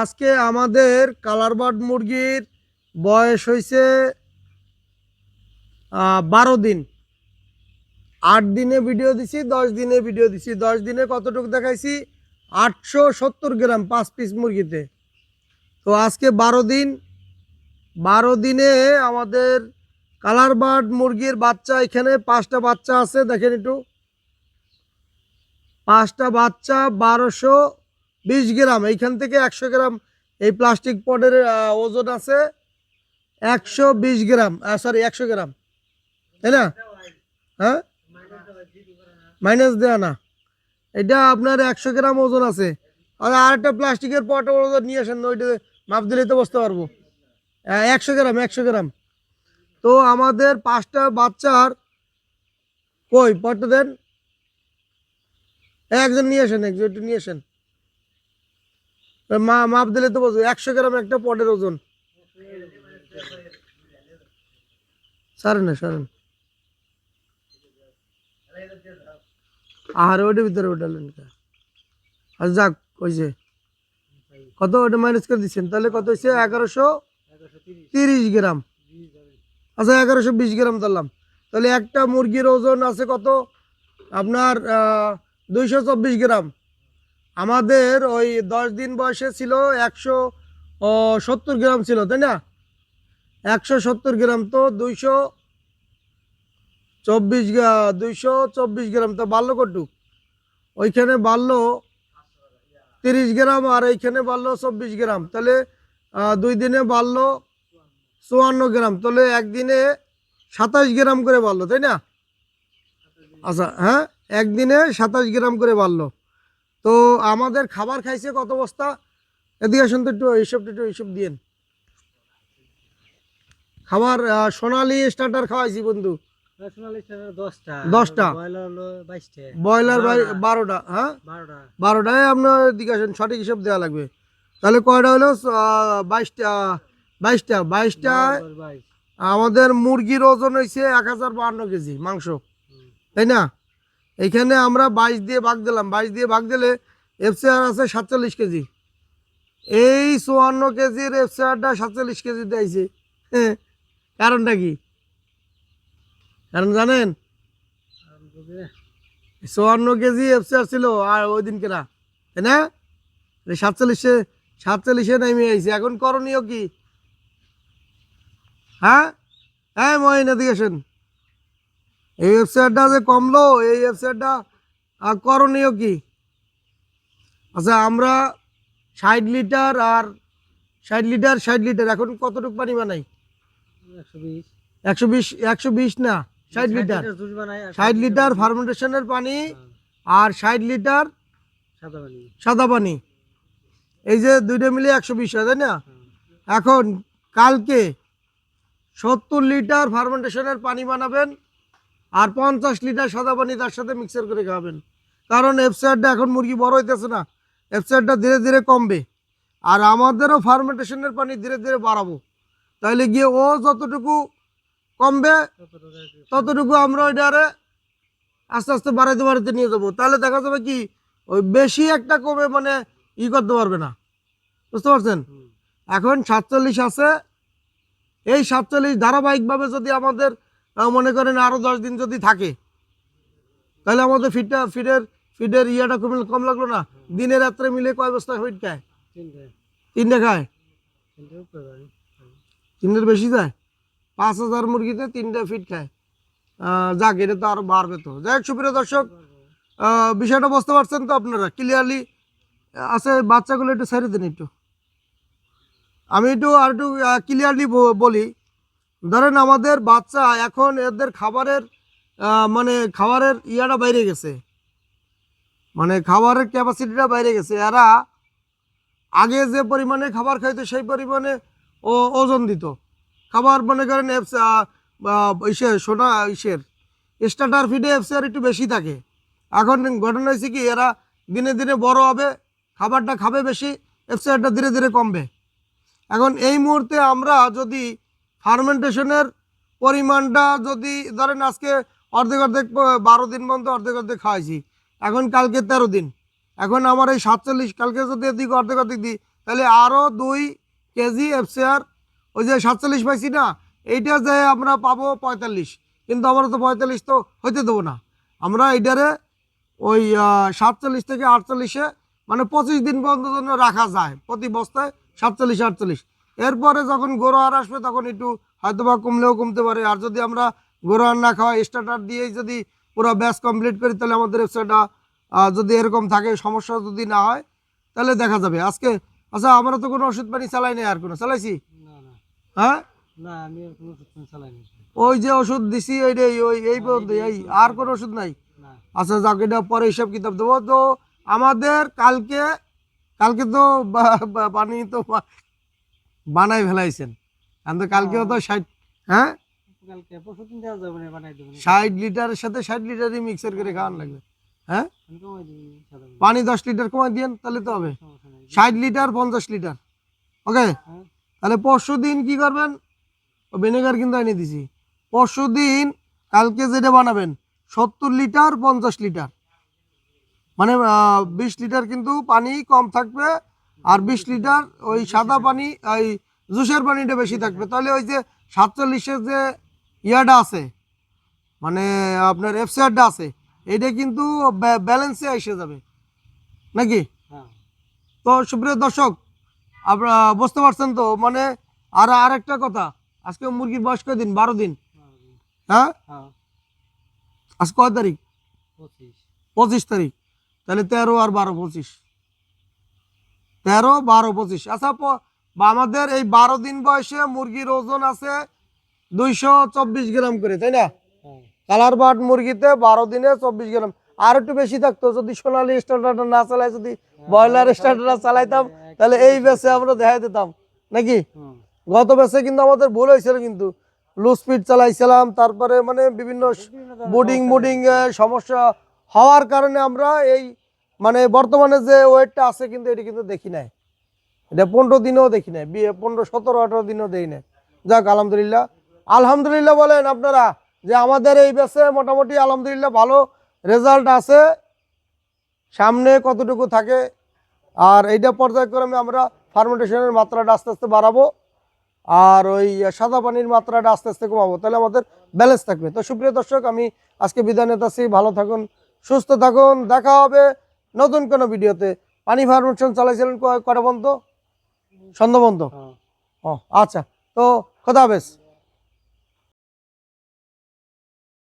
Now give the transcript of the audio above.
আজকে আমাদের colour bird মুরগির বয়স হয়েছে বারো দিন। আট দিনে ভিডিও দিছি, দশ দিনে ভিডিও দিছি। দশ দিনে কতটুকু দেখাইছি? আটশো সত্তর গ্রাম পাঁচ পিস মুরগিতে। তো আজকে বারো দিন। বারো দিনে আমাদের কালার বার্ড মুরগির বাচ্চা এখানে পাঁচটা বাচ্চা আছে, দেখেন একটু। পাঁচটা বাচ্চা বারোশো বিশ গ্রাম, এইখান থেকে একশো গ্রাম এই প্লাস্টিক পটের ওজন আছে একশো বিশ গ্রাম সরি একশো গ্রাম। তাই না? হ্যাঁ? মাইনাস দেওয়া না। এটা আপনার একশো গ্রাম ওজন আছে। আর আরেকটা প্লাস্টিকের পট ওজন নিয়ে আসেন, ওইটা মাপ দিলেই তো বসতে পারব। একশো গ্রাম একশো গ্রাম। তো আমাদের পাঁচটা বাচ্চার কই? পটটা দেন। একজন নিয়ে আসেন, একজন একটু নিয়ে আসেন। মা, মাপ দিলে তো বলছো একশো গ্রাম একটা পটের ওজন। সারেন না, সারেন। আর ওটার ভিতরে ওঠালেন আর যাক হয়েছে কত ওটা মাইনাস করে দিচ্ছেন? তাহলে কত হয়েছে? এগারোশো তিরিশ গ্রাম। আচ্ছা এগারোশো বিশ গ্রাম ধরলাম। তাহলে একটা মুরগির ওজন আছে কত? আপনার দুইশো চব্বিশ গ্রাম। আমাদের ওই দশ দিন বয়সে ছিল একশো সত্তর গ্রাম ছিল, তাই না? একশো সত্তর গ্রাম তো দুইশো চব্বিশ দুইশো চব্বিশ গ্রাম তো বাড়লো কটু। ওইখানে বাড়লো তিরিশ গ্রাম আর এইখানে বাড়লো চব্বিশ গ্রাম। তাহলে দুই দিনে বাড়লো চুয়ান্ন গ্রাম। তাহলে একদিনে সাতাশ গ্রাম করে বাড়লো, তাই না? আচ্ছা হ্যাঁ? একদিনে সাতাশ গ্রাম করে বাড়লো। তো আমাদের খাবার খাইছে কত বস্তা? এদিকে আসুন তো একটু এইসবটা একটু এইসব দিয়েন। খাবার সোনালি স্টার্টার খাওয়াইছি বন্ধু। দশটা। দশটা। ব্রয়লার হলো বারোটা। বারোটা হ্যাঁ? বারোটায় আপনার দিকে আসেন সঠিক হিসাব দেওয়া লাগবে। তাহলে কয়টা হলো? বাইশটা বাইশটা বাইশটা আমাদের মুরগির ওজন হয়েছে এক হাজার বাহান্ন কেজি মাংস। তাই না? এইখানে আমরা বাইশ দিয়ে ভাগ দিলাম। বাইশ দিয়ে ভাগ দিলে এফসিআর আছে সাতচল্লিশ কেজি। এই চুয়ান্ন কেজির এফসিআরটা সাতচল্লিশ কেজি দিয়েছে। হ্যাঁ কারণটা কি? কারণ জানেন? চুয়ান্ন কেজি এফসিআর ছিল আর ওই দিন কেনা, তাই না? সাতচল্লিশে সাতচল্লিশে নেমে আইছে। এখন করণীয় কি? হ্যাঁ? হ্যাঁ মহিন আসেন। এই ওয়েবসাইটটা যে কমলো এই ওয়েবসাইটটা করণীয় কি? আচ্ছা আমরা ষাট লিটার আর ষাট লিটার ষাট লিটার এখন কতটুকু পানি বানাই? একশো বিশ। একশো বিশ না ষাট লিটার। ষাট লিটার ফার্মেন্টেশনের পানি আর ষাট লিটার সাদা পানি। সাদা পানি। এই যে দুইটা মিলে একশো বিশ হয় তাই না? এখন কালকে সত্তর লিটার ফার্মেন্টেশনের পানি বানাবেন আর পঞ্চাশ লিটার সাদা পানি তার সাথে মিক্সার করে খাবেন। কারণ এফসাইডটা এখন মুরগি বড় হইতেছে না। এফসাইডটা ধীরে ধীরে কমবে। আর আমাদেরও ফার্মেন্টেশনের পানি ধীরে ধীরে বাড়াবো। তাহলে গিয়ে ও যতটুকু কমবে ততটুকু আমরা ওইটারে আস্তে আস্তে বাড়াইতে বাড়াইতে নিয়ে যাব। তাহলে দেখা যাবে কি ওই বেশি একটা কমে মানে ই করতে পারবে না। বুঝতে পারছেন? এখন সাতচল্লিশ আছে। এই সাতচল্লিশ ধারাবাহিকভাবে যদি আমাদের মনে করেন আরও দশ দিন যদি থাকে তাহলে আমাদের ফিটটা ফিটের ফিটের ইয়েটা কম কম লাগল না। দিনে রাত্রে মিলে কয় বস্তা ফিট খায়? তিনটে। খায়। তিনটের বেশি যায়? পাঁচ হাজার মুরগিতে তিনটে ফিট খায়। যাক এটা তো আরও বাড়বে তো। যাই হোক সুপ্রিয় দর্শক বিষয়টা বুঝতে পারছেন তো আপনারা? ক্লিয়ারলি আছে বাচ্চাগুলো একটু ছেড়ে দিন একটু। আমি একটু আর একটু ক্লিয়ারলি বলি ধরেন আমাদের বাচ্চা এখন এদের খাবারের মানে খাবারের ইয়াটা বাইরে গেছে। মানে খাবারের ক্যাপাসিটিটা বাইরে গেছে। এরা আগে যে পরিমাণে খাবার খাইতো সেই পরিমাণে ও ওজন দিত। খাবার মনে করেন এফস ইসের সোনা, ইসের স্টার্টার ফিডে এফসিআর একটু বেশি থাকে। এখন ঘটনা হয়েছে কি, এরা দিনে দিনে বড় হবে, খাবারটা খাবে বেশি এফসিআরটা ধীরে ধীরে কমবে। এখন এই মুহূর্তে আমরা যদি ফার্মেন্টেশনের পরিমাণটা যদি ধরেন আজকে অর্ধেক অর্ধেক বারো দিন পর্যন্ত অর্ধেক অর্ধেক খাওয়াইছি। এখন কালকে তেরো দিন। এখন আমার এই সাতচল্লিশ, কালকে যদি এদিকে অর্ধেক অর্ধেক দিই, তাহলে আরও দুই কেজি এফসিআর, ওই যে সাতচল্লিশ পাইছি না, এইটা যে আমরা পাবো পঁয়তাল্লিশ। কিন্তু আমরা তো পঁয়তাল্লিশ তো হইতে দেবো না। আমরা এইটারে ওই সাতচল্লিশ থেকে আটচল্লিশে মানে পঁচিশ দিন পর্যন্ত জন্য রাখা যায়। প্রতি বস্তায় সাতচল্লিশ, আটচল্লিশ। এরপরে যখন গোরোয়ার আসবে তখন একটু হয়তো বা কমলেও কমতে পারে। আর যদি আমরা গোরোয়ার না খাওয়া স্টার্টার দিয়েই যদি পুরো ব্যাচ কমপ্লিট করি তাহলে আমাদের ওয়েবসাইটটা যদি এরকম থাকে সমস্যা যদি না হয় তাহলে দেখা যাবে। আজকে আচ্ছা আমরা তো কোনো ওষুধ পানি চালাই নাই আর কোনো। চালাইছি? হ্যাঁ? ওই যে ওষুধ দিছি এইটাই ওই এই পর্যন্ত এই আর কোনো ওষুধ নাই? আচ্ছা যাক এটা পরে হিসাব কিতাব দেবো। তো আমাদের কালকে কালকে তো পানি তো বানাই ফেলাইছেন। কিন্তু কালকেও তো ষাট হ্যাঁ? ষাট লিটারের সাথে ষাট লিটারই মিক্সার করে খাওয়ান লাগবে। হ্যাঁ? আমি পানি দশ লিটার কমাই দিয়েন তাহলে তো হবে। ষাট লিটার পঞ্চাশ লিটার। ওকে? হ্যাঁ। তাহলে পরশু দিন কি করবেন? ভিনেগার কিন্তু এনে দিছি। পরশু দিন কালকে যেটা বানাবেন সত্তর লিটার পঞ্চাশ লিটার। মানে বিশ লিটার কিন্তু পানি কম থাকবে আর বিশ লিটার ওই সাদা পানি ওই জুসের পানিটা বেশি থাকবে। তাহলে ওই যে সাতচল্লিশের যে ইয়াটা আছে মানে আপনার এফসিআরটা আছে এটা কিন্তু ব্যালেন্সে এসে যাবে। নাকি? হ্যাঁ। তো সুপ্রিয় দর্শক আপনারা বুঝতে পারছেন তো মানে আর আরেকটা কথা আজকে মুরগির বয়স দিন? বারো দিন। হ্যাঁ? হ্যাঁ। আজ কয় তারিখ? পঁচিশ। পঁচিশ তারিখ। তাহলে তেরো আর বারো পঁচিশ। তেরো বারো পঁচিশ। আচ্ছা আমাদের এই বারো দিন বয়সে মুরগির ওজন আছে দুইশো চব্বিশ গ্রাম করে তাই না? হ্যাঁ কালার বাট মুরগিতে বারো দিনে চব্বিশ গ্রাম। আর একটু বেশি থাকতো যদি সোনালি স্টার্টারটা না চালাই যদি ব্রয়লার স্টার্টারটা চালাইতাম তাহলে এই বেসে আমরা দেখাই দিতাম নাকি? গত বেসে কিন্তু আমাদের ভুল হয়েছিল কিন্তু। লো স্পিড চালাইছিলাম তারপরে মানে বিভিন্ন বোর্ডিং মুডিং সমস্যা হওয়ার কারণে আমরা এই মানে বর্তমানে যে ওয়েটটা আছে কিন্তু এটি কিন্তু দেখি নাই। এটা পনেরো দিনেও দেখি নাই, বিয়ে পনেরো, সতেরো, আঠারো দিনেও দেখি নাই। যাক, আলহামদুলিল্লাহ। আলহামদুলিল্লাহ বলেন আপনারা যে আমাদের এই বেসে মোটামুটি আলহামদুলিল্লাহ ভালো রেজাল্ট আছে। সামনে কতটুকু থাকে, আর এইটা পর্যায়ক্রমে আমরা ফার্মেন্টেশনের মাত্রাটা আস্তে আস্তে বাড়াবো, আর ওই সাদা পানির মাত্রাটা আস্তে আস্তে কমাবো। তাহলে আমাদের ব্যালেন্স থাকবে। তো সুপ্রিয় দর্শক, আমি আজকে বিদায় নিতেছি ভালো থাকুন, সুস্থ থাকুন। দেখা হবে নতুন কোনো ভিডিওতে। পানি ফার্মেশন চালাইছিলেন কটা বন্ধ? সন্ধ্যা পর্যন্ত হ্যাঁ। ও আচ্ছা। তো খোদা হাফেজ।